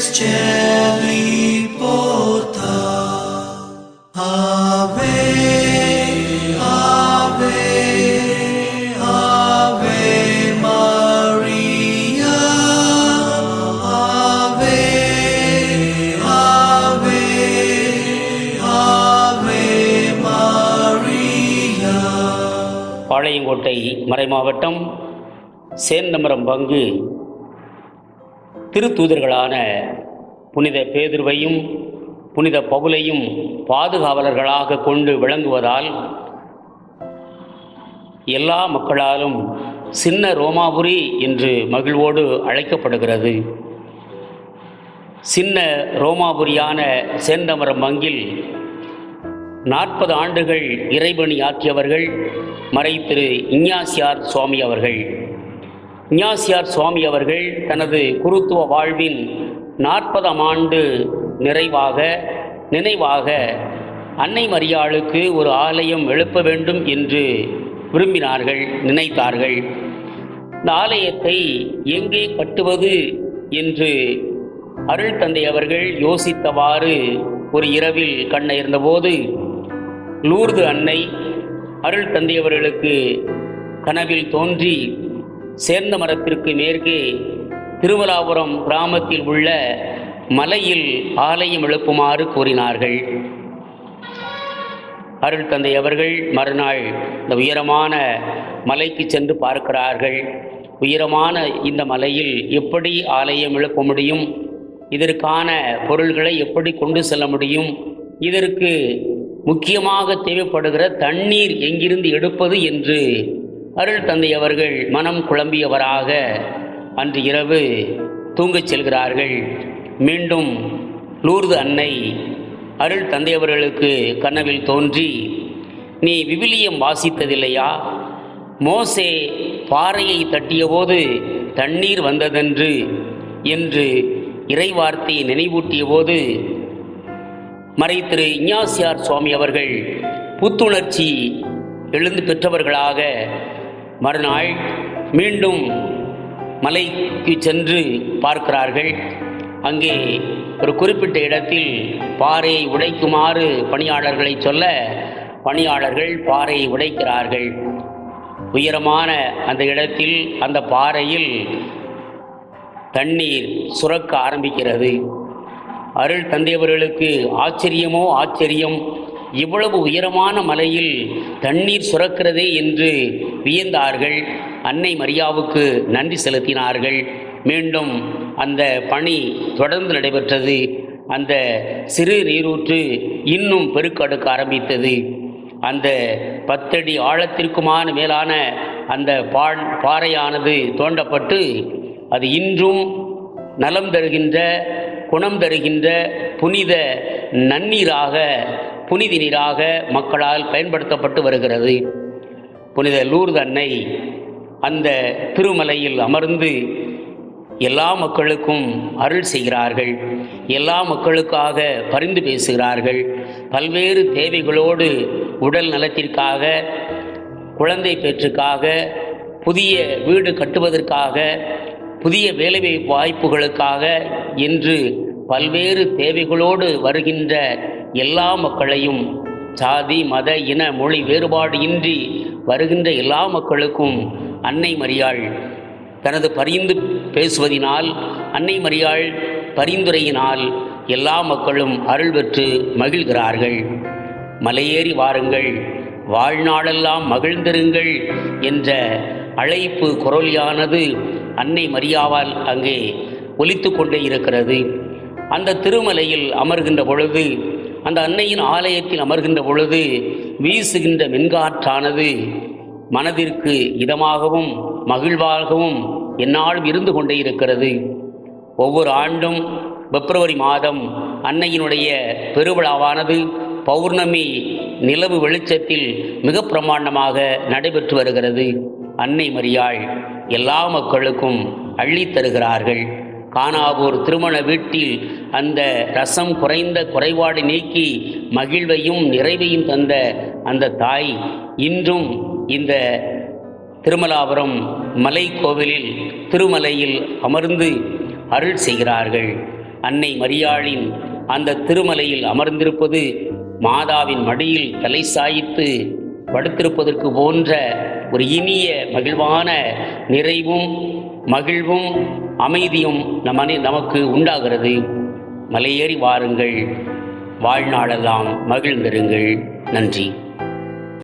Felix Jelly Porta. Ave, Ave, Ave Maria. Ave, Ave, Ave Maria. Palayamkottai மறைமாவட்டம் Senthamaram பங்கு திருத்தூதர்களான புனித பேதுருவையும் புனித பவுலையும் பாதுகாவலர்களாக கொண்டு விளங்குவதால் எல்லா மக்களாலும் சின்ன ரோமாபுரி என்று மகிழ்வோடு அழைக்கப்படுகிறது. சின்ன ரோமாபுரியான சேந்தமரம் மங்கில் நாற்பது ஆண்டுகள் இறைபணி ஆக்கியவர்கள் மறை திரு இஞ்ஞாசியார் சுவாமி அவர்கள். இஞ்ஞாசியார் சுவாமி அவர்கள் தனது குருத்துவ வாழ்வின் நாற்பதாம் ஆண்டு நிறைவாக நினைவாக அன்னை மரியாளுக்கு ஒரு ஆலயம் எழுப்ப வேண்டும் என்று விரும்பினார்கள் நினைத்தார்கள். இந்த ஆலயத்தை எங்கே கட்டுவது என்று அருள் தந்தை அவர்கள் யோசித்தவாறு ஒரு இரவில் கண்ணயர்ந்தபோது லூர்து அன்னை அருள் தந்தையவர்களுக்கு கனவில் தோன்றி சேர்ந்த மரத்திற்கு மேற்கே திருமலாபுரம் கிராமத்தில் உள்ள மலையில் ஆலயம் எழுப்புமாறு கூறினார்கள். அருள் தந்தை அவர்கள் மறுநாள் இந்த உயரமான மலைக்கு சென்று பார்க்கிறார்கள். உயரமான இந்த மலையில் எப்படி ஆலயம் எழுப்ப முடியும்? இதற்கான பொருள்களை எப்படி கொண்டு செல்ல முடியும்? இதற்கு முக்கியமாக தேவைப்படுகிற தண்ணீர் எங்கிருந்து எடுப்பது என்று அருள் தந்தை அவர்கள் மனம் குழம்பியவராக அன்று இரவு தூங்கச் செல்கிறார்கள். மீண்டும் லூர்து அன்னை அருள் தந்தையவர்களுக்கு கனவில் தோன்றி நீ விவிலியம் வாசித்ததில்லையா? மோசே பாறையை தட்டியபோது தண்ணீர் வந்ததென்று என்று இறைவார்த்தையை நினைவூட்டிய போது மறை திரு இஞ்ஞாசியார் சுவாமி அவர்கள் புத்துணர்ச்சி எழுந்து பெற்றவர்களாக மறுநாள் மீண்டும் மலைக்கு சென்று பார்க்கிறார்கள். அங்கே ஒரு குறிப்பிட்ட இடத்தில் பாறையை உடைக்குமாறு பணியாளர்களை சொல்ல பணியாளர்கள் பாறையை உடைக்கிறார்கள். உயரமான அந்த இடத்தில் அந்த பாறையில் தண்ணீர் சுரக்க ஆரம்பிக்கிறது. அருள் தந்தையவர்களுக்கு ஆச்சரியமோ ஆச்சரியம். இவ்வளவு உயரமான மலையில் தண்ணீர் சுரக்கிறதே என்று வியந்தார்கள். அன்னை மரியாவுக்கு நன்றி செலுத்தினார்கள். மீண்டும் அந்த பணி தொடர்ந்து நடைபெற்றது. அந்த சிறு நீரூற்று இன்னும் பெருக்கெடுக்க ஆரம்பித்தது. அந்த பத்தடி ஆழத்திற்குமான மேலான அந்த பா பாறையானது தோண்டப்பட்டு அது இன்றும் நலம் தருகின்ற குணம் தருகின்ற புனித நன்னீராக புனித நீராக மக்களால் பயன்படுத்தப்பட்டு வருகிறது. புனித லூர்து அன்னை அந்த திருமலையில் அமர்ந்து எல்லா மக்களுக்கும் அருள் செய்கிறார்கள். எல்லா மக்களுக்காக பரிந்து பேசுகிறார்கள். பல்வேறு தேவைகளோடு உடல் நலத்திற்காக குழந்தை பேற்றுக்காக புதிய வீடு கட்டுவதற்காக புதிய வேலை வாய்ப்புகளுக்காக என்று பல்வேறு தேவைகளோடு வருகின்ற எல்லா மக்களையும் சாதி மத இன மொழி வேறுபாடு இன்றி வருகின்ற எல்லா மக்களுக்கும் அன்னை மரியாள் தனது பரிந்து பேசுவதினால் அன்னை மரியாள் பரிந்துரையினால் எல்லா மக்களும் அருள் பெற்று மகிழ்கிறார்கள். மலையேறி வாருங்கள் வாழ்நாளெல்லாம் மகிழ்ந்திருங்கள் என்ற அழைப்பு குரலியானது அன்னை மரியாவால் அங்கே ஒலித்து கொண்டே இருக்கிறது. அந்த திருமலையில் அமர்கின்ற பொழுது அந்த அன்னையின் ஆலயத்தில் அமர்கின்ற பொழுது வீசுகின்ற மின்காற்றானது மனதிற்கு இதமாகவும் மகிழ்வாகவும் என்னாலும் இருந்து கொண்டே இருக்கிறது. ஒவ்வொரு ஆண்டும் பிப்ரவரி மாதம் அன்னையினுடைய பெருவிழாவானது பௌர்ணமி நிலவு வெளிச்சத்தில் மிக பிரமாண்டமாக நடைபெற்று வருகிறது. அன்னை மரியாள் எல்லா மக்களுக்கும் அள்ளித் தருகிறார்கள். திருமண வீட்டில் அந்த ரசம் குறைந்த குறைபாடு நீக்கி மகிழ்வையும் நிறைவையும் தந்த அந்த தாய் இன்றும் இந்த திருமலாபுரம் மலை கோவிலில் திருமலையில் அமர்ந்து அருள் செய்கிறார்கள். அன்னை மரியாளின் அந்த திருமலையில் அமர்ந்திருப்பது மாதாவின் மடியில் தலை சாய்த்து படுத்திருப்பதற்கு போன்ற ஒரு இனிய மகிழ்வான நிறைவும் மகிழ்வும் அமைதியும் நமனே நமக்கு உண்டாகிறது. மலையேறி வாருங்கள். வாழ்நாளெல்லாம் மகிழ்ந்திருங்கள். நன்றி.